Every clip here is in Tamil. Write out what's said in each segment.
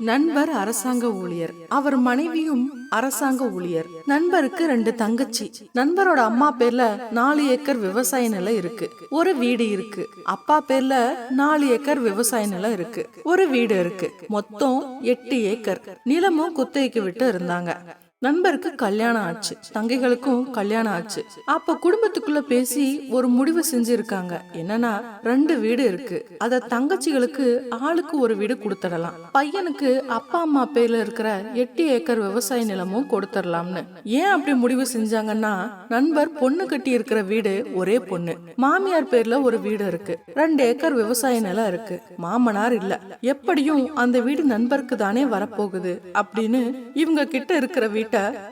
நண்பர் அரசாங்க ஊழியர். அவர் மனைவியும் அரசாங்க ஊழியர். நண்பருக்கு ரெண்டு தங்கச்சி. நண்பரோட அம்மா பேர்ல நாலு ஏக்கர் விவசாய நிலம் இருக்கு. ஒரு வீடு இருக்கு. அப்பா பேர்ல நாலு ஏக்கர் விவசாய நிலம் இருக்கு. ஒரு வீடு இருக்கு. மொத்தம் எட்டு ஏக்கர். நிலமும் குத்தகைக்கு விட்டு இருந்தாங்க. நண்பருக்கு கல்யாணம் ஆச்சு. தங்கைகளுக்கும் கல்யாணம் ஆச்சு. அப்ப குடும்பத்துக்குள்ள பேசி ஒரு முடிவு செஞ்சிருக்காங்க. என்னன்னா ரெண்டு வீடு இருக்கு. அத தங்கச்சிகளுக்கு ஆளுக்கு ஒரு வீடு கொடுத்துடலாம். பையனுக்கு அப்பா அம்மா பேர்ல இருக்கிற எட்டு ஏக்கர் விவசாய நிலமும் கொடுத்துடலாம்னு. ஏன் அப்படி முடிவு செஞ்சாங்கன்னா நண்பர் பொண்ணு கட்டி இருக்கிற வீடு ஒரே பொண்ணு. மாமியார் பேர்ல ஒரு வீடு இருக்கு. ரெண்டு ஏக்கர் விவசாய நிலம் இருக்கு. மாமனார் இல்ல. எப்படியும் அந்த வீடு நண்பருக்கு தானே வரப்போகுது. அப்படின்னு இவங்க கிட்ட இருக்கிற வீட்டை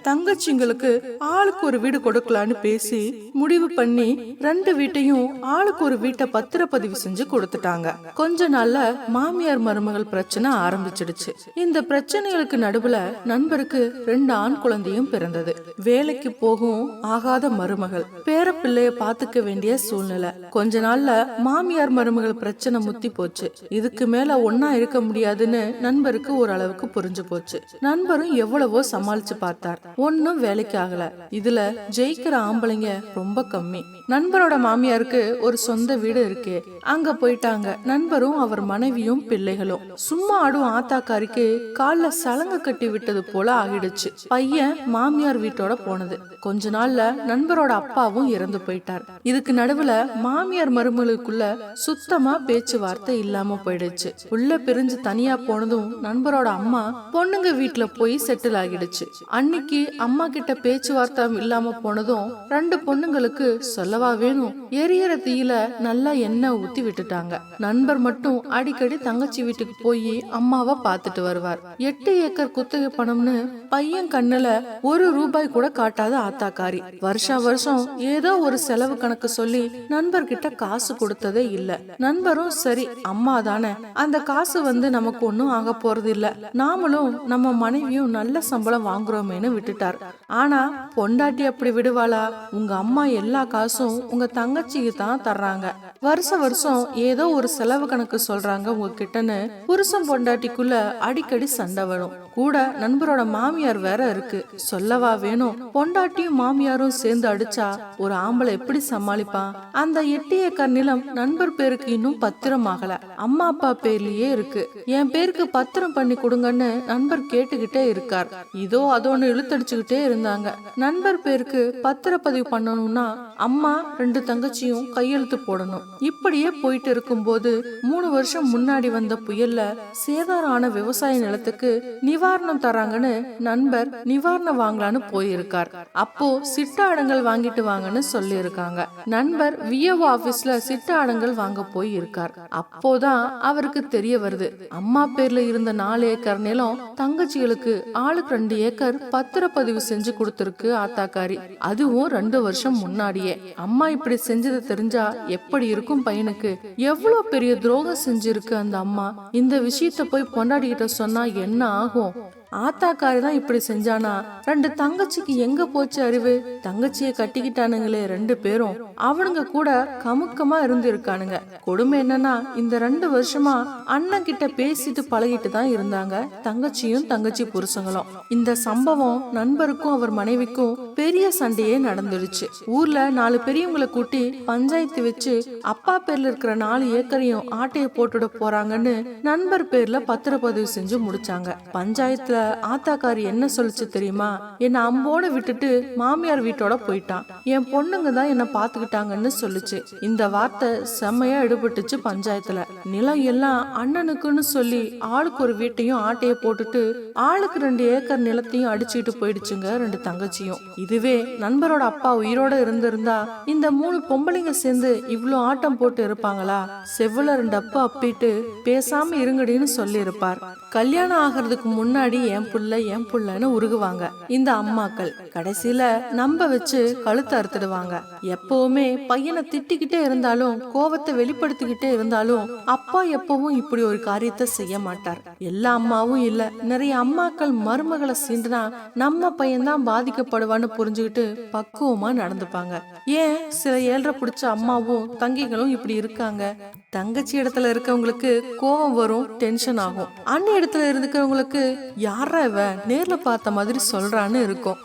தங்கச்சிங்களுக்கு ஆளுக்கு ஒரு வீடு கொடுக்கலான்னு பேசி முடிவு பண்ணி ரெண்டு வீட்டையும் ஆளுக்கு ஒரு வீட்டை பத்திரப்பதிவு செஞ்சு கொடுத்துட்டாங்க. கொஞ்ச நாள்ல மாமியார் மருமகள் பிரச்சனை ஆரம்பிச்சிடுச்சு. இந்த பிரச்சனைகளுக்கு நடுவுல நண்பருக்கு ரெண்டு ஆண் குழந்தையும் பிறந்தது. வேலைக்கு போகும் ஆகாத மருமகள். பேர பிள்ளைய பாத்துக்க வேண்டிய சூழ்நிலை. கொஞ்ச நாள்ல மாமியார் மருமகள் பிரச்சனை முத்தி போச்சு. இதுக்கு மேல ஒன்னா இருக்க முடியாதுன்னு நண்பருக்கு ஓரளவுக்கு புரிஞ்சு போச்சு. நண்பரும் எவ்வளவோ சமாளிச்சு பார்த்தார். ஒன்னும் வேலைக்கு ஆகல இதுல ஜெயிக்கிற ஆம்பளைங்க ரொம்ப கம்மி. நண்பரோட மாமியாருக்கு ஒரு சொந்த வீடு இருக்கு. அங்க போயிட்டாங்க. நண்பரும் அவர் மனைவியும் பிள்ளைகளும். சும்மா ஆடும் ஆத்தாக்காரிக்கு கால்ல சலங்க கட்டி விட்டது போல ஆகிடுச்சு. பையன் மாமியார் வீட்டோட போனது. கொஞ்ச நாள்ல நண்பரோட அப்பாவும் இறந்து போயிட்டார். இதுக்கு நடுவுல மாமியார் மருமகளுக்குள்ள சுத்தமா பேச்சுவார்த்தை இல்லாம போயிடுச்சு. உள்ள பிரிஞ்சு தனியா போனதும் நண்பரோட அம்மா பொண்ணுங்க வீட்டுல போய் செட்டில் ஆகிடுச்சு. அன்னைக்கு அம்மா கிட்ட பேச்சுவார்த்தை இல்லாம போனதும் ரெண்டு பொண்ணுங்களுக்கு சொல்லவா வேணும் எரியற தீயில நல்லா எண்ணெய் ஊத்தி விட்டுட்டாங்க. நண்பர் மட்டும் அடிக்கடி தங்கச்சி வீட்டுக்கு போய் அம்மாவை பார்த்துட்டு வருவார். எட்டு ஏக்கர் குத்தகை பணம்னு பையன் கண்ணுல ஒரு ரூபாய் கூட காட்டாத ஆத்தாக்காரி வருஷா வருஷம் ஏதோ ஒரு செலவு கணக்கு சொல்லி நண்பர்கிட்ட காசு கொடுத்ததே இல்ல. நண்பரும் சரி அம்மா தானே. அந்த காசு வந்து நமக்கு ஒன்னும் ஆக போறது இல்ல. நாமளும் நம்ம மனைவியும் நல்ல சம்பளம் வாங்குறோமேன்னு விட்டுட்டார். ஆனா பொண்டாட்டி அப்படி விடுவாளா? உங்க அம்மா எல்லா காசும் உங்க தங்கச்சிக்கு தான் தர்றாங்க. வருஷ வருஷம் ஏதோ ஒரு செலவு கணக்கு சொல்றாங்க உங்ககிட்டன்னு புருஷன் பொண்டாட்டிக்குள்ள அடிக்கடி சண்டை வரும். கூட நண்பரோட மாமியார் வேற இருக்கு. சொல்லவா வேணும்? பொண்டாட்டியும் மாமியாரும் சேர்ந்து அடிச்சா ஒரு ஆம்பளை எப்படி சமாளிப்பான் அந்த எட்டு ஏக்கர் நிலம் நண்பர் பேருக்கு இன்னும் பத்திரம் ஆகல. அம்மா அப்பா பேர்லயே இருக்கு. என் பேருக்கு பத்திரம் பண்ணி கொடுங்கன்னு நண்பர் கேட்டுக்கிட்டே இருக்கார். இதோ அதோன்னு இழுத்தடிச்சுக்கிட்டே இருந்தாங்க. நண்பர் பேருக்கு பத்திரப்பதிவு பண்ணணும்னா அம்மா ரெண்டு தங்கச்சியும் கையெழுத்து போடணும். இப்படியே போயிட்டு இருக்கும்போது மூணு வருஷம் முன்னாடி வந்த புயல்ல சேதாரம் ஆன விவசாய நிலத்துக்கு நிவாரணம் தராங்கன்னு நண்பர் நிவாரணம் வாங்கலான்னு போயிருக்கார். அப்போ சிட்டாடங்கள் வாங்கிட்டு வாங்கன்னு சொல்லி இருக்காங்க நண்பர் விஏஓ ஆபீஸ்ல சிட்டாடங்கள் வாங்க போய் இருக்கார் அப்போதான் அவருக்கு தெரிய வருது. அம்மா பேர்ல இருந்த நாலு ஏக்கர் நிலம் தங்கச்சிகளுக்கு ஆளுக்கு ரெண்டு ஏக்கர் பத்திரப்பதிவு செஞ்சு கொடுத்திருக்கு ஆத்தாக்காரி. அதுவும் ரெண்டு வருஷம் முன்னாடியே. அம்மா இப்படி செஞ்சது தெரிஞ்சா எப்படி இருக்கும் பையனுக்கு எவ்வளவு பெரிய துரோகம் செஞ்சிருக்கு அந்த அம்மா. இந்த விஷயத்த போய் பொண்டாடிக்கிட்ட சொன்னா என்ன ஆகும்? ஆத்தாக்காரி தான் இப்படி செஞ்சானா? ரெண்டு தங்கச்சிக்கு எங்க போச்சு அறிவு? தங்கச்சிய கட்டிக்கிட்டானுங்களே ரெண்டு பேரும். அவனுங்க கூட கமுக்கமா இருந்து இருக்கானுங்க கொடுமை என்னன்னா இந்த ரெண்டு வருஷமா அண்ணன் கிட்ட பேசிட்டு பழகிட்டு தான் இருந்தாங்க. தங்கச்சியும் தங்கச்சி புருஷங்களும். இந்த சம்பவம் நண்பருக்கும் அவர் மனைவிக்கும் பெரிய சண்டையே நடந்துடுச்சு ஊர்ல நாலு பெரியவங்களை கூட்டி பஞ்சாயத்து வச்சு அப்பா பேர்ல இருக்கிற நாலு ஏக்கரையும் ஆட்டையை போட்டுட போறாங்கன்னு நண்பர் பேர்ல பத்திரப்பதிவு செஞ்சு முடிச்சாங்க. பஞ்சாயத்துல ஆத்தாக்காரி என்ன சொல்லுச்சு தெரியுமா? என்ன அம்போட விட்டுட்டு மாமியார் வீட்டோட போயிட்டான். என் பொண்ணுங்க தான் என்ன பாத்துக்கிட்டாங்கன்னு சொல்லுச்சு. இந்த வார்த்தை செம்மையா எடுபட்டுச்சு பஞ்சாயத்துல. நிலம் எல்லாம் அண்ணனுக்குன்னு சொல்லி ஆளுக்கு ஒரு வீட்டையும் ஆட்டைய போட்டுட்டு ஆளுக்கு ரெண்டு ஏக்கர் நிலத்தையும் அடிச்சுட்டு போயிடுச்சுங்க ரெண்டு தங்கச்சியும். இதுவே நண்பரோட அப்பா உயிரோட இருந்திருந்தா இந்த மூணு பொம்பளைங்க சேர்ந்து இவ்வளோ ஆட்டம் போட்டு இருப்பாங்களா? செவ்வல ரெண்டு அப்பா அப்பிட்டு பேசாம இருங்கடின்னு சொல்லி இருப்பார் கல்யாணம் ஆகிறதுக்கு முன்னாடி என் புள்ள என் புள்ளன்னு உருகுவாங்க. இந்த அம்மாக்கள். கடைசியில நம்ப வச்சு கழுத்து அறுத்துடுவாங்க. எப்பவுமே பையனை திட்டிக்கிட்டே இருந்தாலும் கோவத்தை வெளிப்படுத்திக்கிட்டே இருந்தாலும் அப்பா எப்பவும் இப்படி ஒரு காரியத்தை செய்ய மாட்டார். எல்லா அம்மாவும் இல்ல நிறைய அம்மாக்கள் மருமகளை சீண்டுனா நம்ம பையன்தான் பாதிக்கப்படுவான்னு புரிஞ்சுக்கிட்டு பக்குவமா நடந்துப்பாங்க. ஏன்? சில ஏழ்ற பிடிச்ச அம்மாவும் தங்கிகளும் இப்படி இருக்காங்க. தங்கச்சி இடத்துல இருக்கவங்களுக்கு கோவம் வரும் டென்ஷன் ஆகும். அண்ணன் இடத்துல இருந்துக்கிறவங்களுக்கு யாரா இவ நேர்ல பார்த்த மாதிரி சொல்றான்னு இருக்கும்.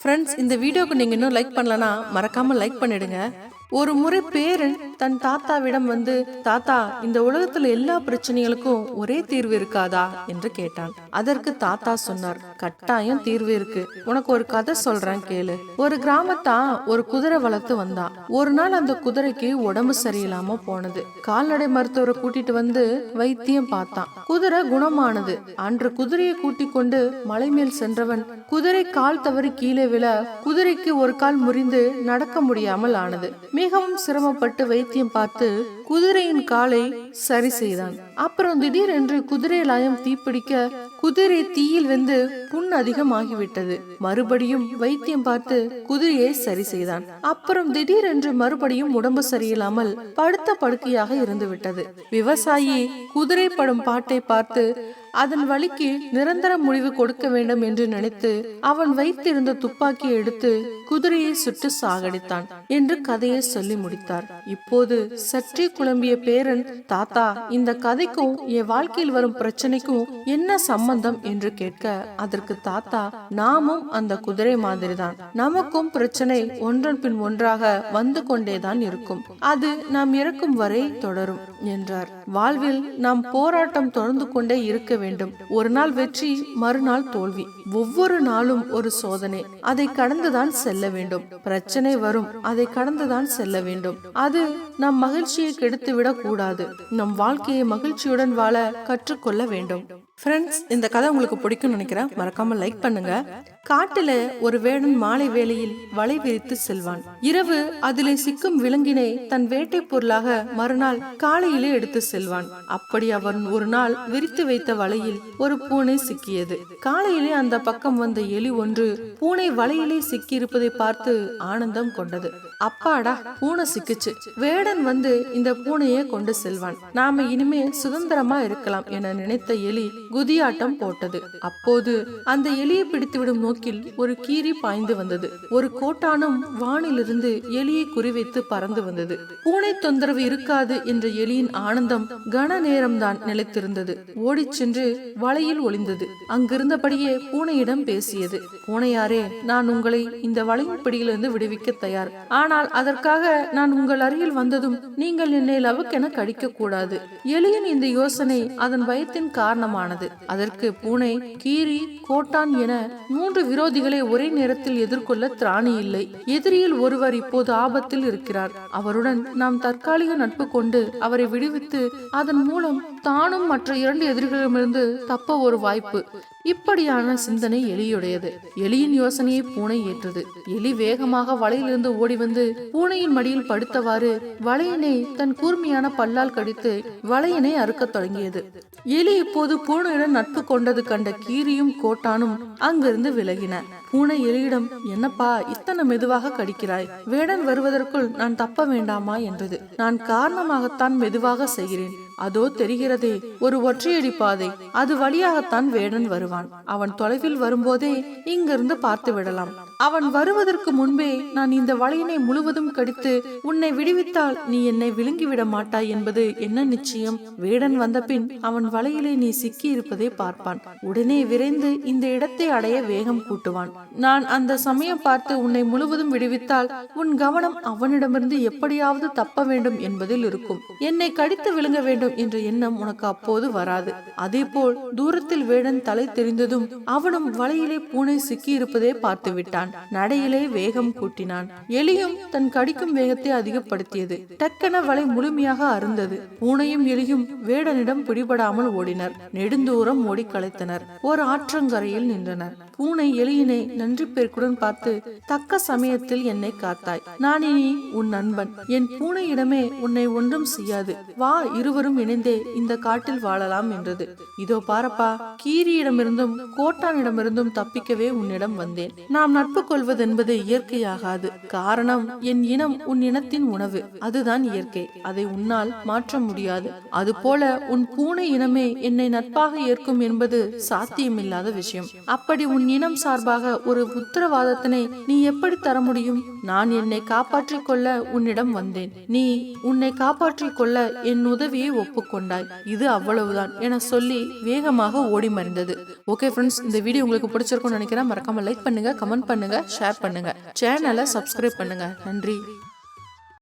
ஃப்ரெண்ட்ஸ் இந்த வீடியோக்கு நீங்கள் இன்னும் லைக் பண்ணலன்னா மறக்காமல் லைக் பண்ணிடுங்க. ஒரு முறை பேரன் தன் தாத்தாவிடம் வந்து தாத்தா இந்த உலகத்துல எல்லா பிரச்சனைகளுக்கும் ஒரே தீர்வு இருக்காதா? என்று கேட்டான். அதற்கு தாத்தா சொன்னார் கட்டாயம் தீர்வு இருக்கு. உனக்கு ஒரு கதை சொல்றேன் கேளு. ஒரு கிராமத்தா ஒரு குதிரை வளர்த்து வந்தான் ஒரு நாள் அந்த குதிரைக்கு உடம்பு சரியில்லாம போனது. கால்நடை மருத்துவரை கூட்டிட்டு வந்து வைத்தியம் பார்த்தான் குதிரை குணமானது. அன்று குதிரையை கூட்டி கொண்டு மலை மேல் சென்றவன் குதிரை கால் தவறி கீழே விழ குதிரைக்கு ஒரு கால் முறிந்து நடக்க முடியாமல் ஆனது. மிகவும் சிரமப்பட்டு வைத்தியம் பார்த்து குதிரையின் காலை சரி செய்தான். அப்புறம் திடீரென்று குதிரை லாயம் தீப்பிடிக்க குதிரை தீயில் வெந்து புண் அதிகமாகிவிட்டது. மறுபடியும் வைத்தியம் பார்த்து குதிரையை சரி செய்தான். அப்புறம் திடீரென்று மறுபடியும் உடம்பு சரியில்லாமல் படுத்த படுக்கையாக இருந்து விட்டது விவசாயி குதிரை படும் பாட்டை பார்த்து அதன் வழிக்கு நிரந்தர முடிவு கொடுக்க வேண்டும் என்று நினைத்து அவன் வைத்திருந்த துப்பாக்கியை எடுத்து குதிரையை சுட்டு சாகடித்தான் என்று கதையை சொல்லி முடித்தார். இப்போது சற்றே குழம்பிய பேரன் தாத்தா இந்த கதைக்கும் என் வாழ்க்கையில் வரும் பிரச்சனைக்கும் என்ன சம்பந்தம்? என்று கேட்க அதற்கு தாத்தா நாமும் அந்த குதிரை மாதிரிதான். நமக்கும் பிரச்சனை ஒன்றன் பின் ஒன்றாக வந்து கொண்டேதான் இருக்கும். அது நாம் இறக்கும் வரை தொடரும் என்றார். வாழ்வில் நாம் போராட்டம் தொடர்ந்து கொண்டே இருக்க வேண்டும். ஒரு நாள் வெற்றி மறுநாள் தோல்வி. ஒவ்வொரு நாளும் ஒரு சோதனை. அதை கடந்துதான் செல்ல வேண்டும். பிரச்சனை வரும். அதை கடந்துதான் செல்ல வேண்டும். அது நம் மகிழ்ச்சியை கெடுத்துவிடக் கூடாது நம் வாழ்க்கையை மகிழ்ச்சியுடன் வாழ கற்றுக்கொள்ள வேண்டும். ஃப்ரெண்ட்ஸ் இந்த கதை உங்களுக்கு பிடிக்கும்னு நினைக்கிறேன். மறக்காம லைக் பண்ணுங்க. காட்டுல ஒரு வேடன் மாலை வேளையில் வலை விரித்து செல்வான். இரவு அதிலே சிக்கும் விலங்கினை தன் வேட்டை பொருளாக மறுநாள் காலையிலே எடுத்து செல்வான். அப்படி அவன் ஒரு நாள் விரித்து வைத்த வலையில் ஒரு பூனை சிக்கியது. காலையிலே அந்த பக்கம் வந்த எலி ஒன்று பூனை வலையிலே சிக்கியிருப்பதை பார்த்து ஆனந்தம் கொண்டது. அப்பாடா பூனை சிக்கிச்சு. வேடன் வந்து இந்த பூனையை கொண்டு செல்வான். நாம இனிமே சுதந்திரமா இருக்கலாம் என நினைத்த எலி குதியாட்டம் போட்டது. அப்போது அந்த எலியை பிடித்துவிடும் நோக்கில் ஒரு கீரி பாய்ந்து வந்தது. ஒரு கோட்டானும் வானிலிருந்து எலியை குறிவைத்து பறந்து வந்தது. பூனை தொந்தரவு இருக்காது என்ற எலியின் ஆனந்தம் கன நேரம்தான் நிலைத்திருந்தது. ஓடிச் சென்று வலையில் ஒளிந்தது. அங்கிருந்தபடியே பூனையிடம் பேசியது. பூனையாரே நான் உங்களை இந்த வலையின் பிடியிலிருந்து விடுவிக்க தயார். ஆனால் அதற்காக நான் உங்கள் அருகில் வந்ததும் நீங்கள் என்னை லவுக்கென கடிக்க கூடாது எலியின் இந்த யோசனை அதன் பயத்தின் காரணமானது. அதற்கு பூனை கீரி கோட்டான் என மூன்று விரோதிகளை ஒரே நேரத்தில் எதிர்கொள்ள திராணி இல்லை. எதிரியில் ஒருவர் இப்போது ஆபத்தில் இருக்கிறார். அவருடன் நாம் தற்காலிக நட்பு கொண்டு அவரை விடுவித்து அதன் மூலம் தானும் மற்ற இரண்டு எதிரிகளிடமிருந்து தப்ப ஒரு வாய்ப்பு. இப்படியான சிந்தனை எலியுடையது. எலியின் யோசனையை பூனை ஏற்றது. எலி வேகமாக வலையிலிருந்து ஓடி வந்து பூனையின் மடியில் படுத்தவாறு வலையினை தன் கூர்மையான பல்லால் கடித்து வலையினை அறுக்கத் தொடங்கியது. எலி இப்போது பூனை பூனையுடன் நட்பு கொண்டது கண்ட கீரியும் கோட்டானும் அங்கிருந்து விலகின. பூனை எலியிடம் என்னப்பா இத்தனை மெதுவாக கடிக்கிறாய்? வேடன் வருவதற்குள் நான் தப்ப வேண்டாமா? என்றது. நான் காரணமாகத்தான் மெதுவாக செய்கிறேன். அதோ தெரிகிறதே ஒரு ஒற்றையடி பாதை. அது வழியாகத்தான் வேடன் வருவான். அவன் தொலைவில் வரும்போதே இங்கிருந்து பார்த்து விடலாம். அவன் வருவதற்கு முன்பே நான் இந்த வலையினை முழுவதும் கடித்து உன்னை விடுவித்தால் நீ என்னை விழுங்கிவிட மாட்டாய் என்பது என்ன நிச்சயம்? வேடன் வந்தபின் அவன் வலையிலே நீ சிக்கி இருப்பதை பார்ப்பான். உடனே விரைந்து இந்த இடத்தை அடைய வேகம் கூட்டுவான். நான் அந்த சமயம் பார்த்து உன்னை முழுவதும் விடுவித்தால் உன் கவனம் அவனிடமிருந்து எப்படியாவது தப்ப வேண்டும் என்பதில் இருக்கும். என்னை கடித்து விழுங்க வேண்டும் என்ற எண்ணம் உனக்கு அப்போது வராது. அதேபோல் தூரத்தில் வேடன் தலை தெரிந்ததும் அவனும் வலையிலே பூனை சிக்கி இருப்பதை பார்த்து விட்டான் கொண்டான். நடையிலே வேகம் கூட்டினான். எலியும் தன் கடிக்கும் வேகத்தை அதிகப்படுத்தியது. டக்கென வலை முழுமையாக அருந்தது பூனையும் எலியும் வேடனிடம் பிடிபடாமல் ஓடினர். நெடுந்தூரம் ஓடி களைத்தனர். ஒரு ஆற்றங்கரையில் நின்றனர். பூனை எலியினை நன்றி பெருக்குடன் பார்த்து தக்க சமயத்தில் என்னை காத்தாய். நான் இனி உன் நண்பன். என் பூனையிடமே உன்னை ஒன்றும் செய்யாது. வா இருவரும் இணைந்தே இந்த காட்டில் வாழலாம் என்றது. இதோ பாரப்பா கீரியிடமிருந்தும் கோட்டானிடமிருந்தும் தப்பிக்கவே உன்னிடம் வந்தேன். நாம் நட்பு நட்பு கொள்வதென்பது இயற்கையாகாது. காரணம் என் இனம் உன் இனத்தின் உணவு. அதுதான் இயற்கை. அதை உன்னால் மாற்ற முடியாது. அதுபோல உன் பூனை இனமே என்னை நட்பாக ஏற்கும் என்பது சாத்தியமில்லாத விஷயம். அப்படி உன் இனம் சார்பாக ஒரு உத்தரவாதத்தினை நீ எப்படி தர முடியும்? நான் என்னை காப்பாற்றிக் கொள்ள உன்னிடம் வந்தேன். நீ உன்னை காப்பாற்றிக் கொள்ள என் உதவியை ஒப்புக்கொண்டாய். இது அவ்வளவுதான் என சொல்லி வேகமாக ஓடி மறைந்தது. ஓகே ஃப்ரெண்ட்ஸ் இந்த வீடியோ உங்களுக்கு பிடிச்சிருக்கும்னு நினைக்கிறேன். மறக்காம லைக் பண்ணுங்க கமெண்ட் பண்ணுங்க ஷேர் பண்ணுங்க. சேனலை சப்ஸ்கிரைப் பண்ணுங்க. நன்றி.